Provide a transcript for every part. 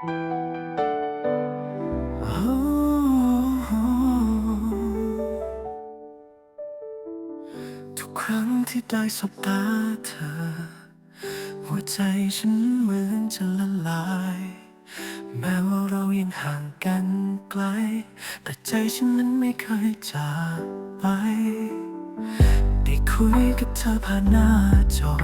ทุกครั้งที่ได้สบตาเธอ หัวใจฉันเหมือนจะละลาย แม้ว่าเรายังห่างกันไกล แต่ใจฉันนั้นไม่เคยจากไป ได้คุยกับเธอผ่านหน้าจอ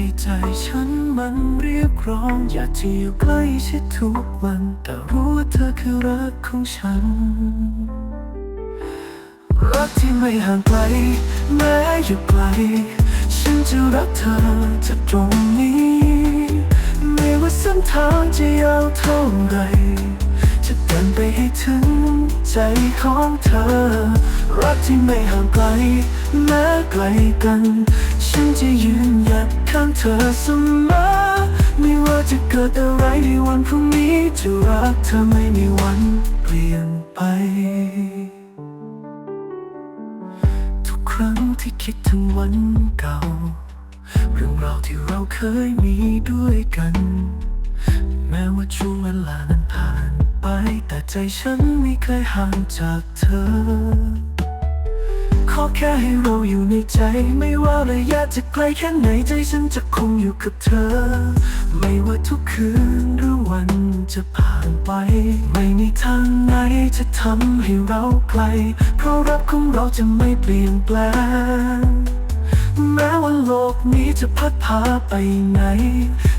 ในใจฉันมันเรียกร้อง อยากจะอยู่ใกล้ชิดทุกวัน แต่รู้ว่าเธอคือรักของฉัน รักที่ไม่ห่างไกล แม้อยู่ไกล ฉันจะรักเธอจากตรงนี้ ไม่ว่าเส้นทางจะยาวเท่าไหรจะเดิ นไปให้ถึงใจของเธอ รักที่ไม่ห่างไกลแม้ไกลกัน ฉันจะยืนหยัดข้างเธอเสมอ ไม่ว่าจะเกิดอะไรในวันพรุ่งนี้จะรักเธอไม่มีวันเปลี่ยนไป ทุกครั้งที่คิดถึงวันเก่า เรื่องราวที่เราเคยมีด้วยกัน แม้ว่าช่วงเวลานั้นผ่าน ไป แต่ใจฉันไม่เคยห่างจากเธอ ขอแค่ให้เราอยู่ในใจ ไม่ว่าระยะจะไกลแค่ไหนใจฉันจะคงอยู่กับเธอ ไม่ว่าทุกคืนหรือวันจะผ่านไป ไม่มีทางไหนจะทำให้เราไกล เพราะรักของเราจะไม่เปลี่ยนแปลง แม้ว่าโลกนี้จะพัดพาไปไหน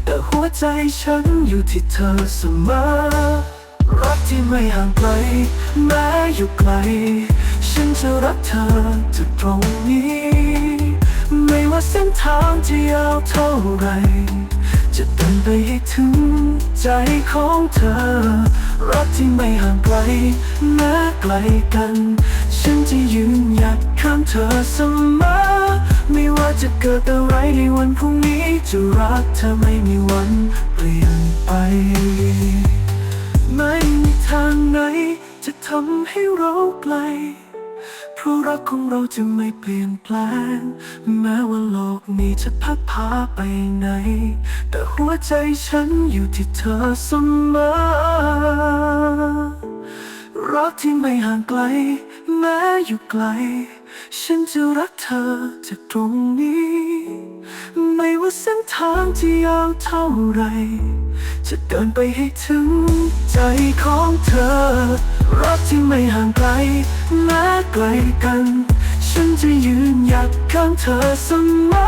แต่หัวใจฉันอยู่ที่เธอเสมอ รักที่ไม่ห่างไกล แม้อยู่ไกล ฉันจะรักเธอจากตรงนี้ ไม่ว่าเส้นทางจะยาวเท่าไร จะเดินไปให้ถึงใจของเธอ รักที่ไม่ห่างไกล แม้ไกลกัน ฉันจะยืนหยัดข้างเธอเสมอ ไม่ว่าจะเกิดอะไรในวันพรุ่งนี้ จะรักเธอไม่มีวันเปลี่ยนไป ทำให้เราไกล เพราะรักของเราจะไม่เปลี่ยนแปลง แม้ว่าโลกนี้จะพัดพาไปไหน แต่หัวใจฉันอยู่ที่เธอเสมอ รักที่ไม่ห่างไกล แม้อยู่ไกล ฉันจะรักเธอจากตรงนี้ ไม่ว่าเส้นทางจะยาวเท่าไร จะเดินไปให้ถึงใจของเธอ รักที่ไม่ห่างไกลแม้ไกลกัน ฉันจะยืนหยัดข้างเธอเสมอ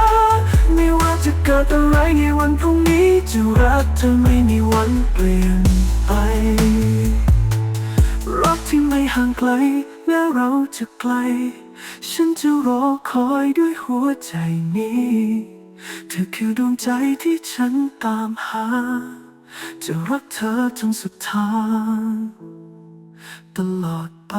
ไม่ว่าจะเกิดอะไรในวันพรุ่งนี้ จะรักเธอไม่มีวันเปลี่ยนไป ที่ไม่ห่างไกลแม้เราจะไกล ฉันจะรอคอยด้วยหัวใจนี้ เธอคือดวงใจที่ฉันตามหา จะรักเธอจนสุดทาง ตลอดไป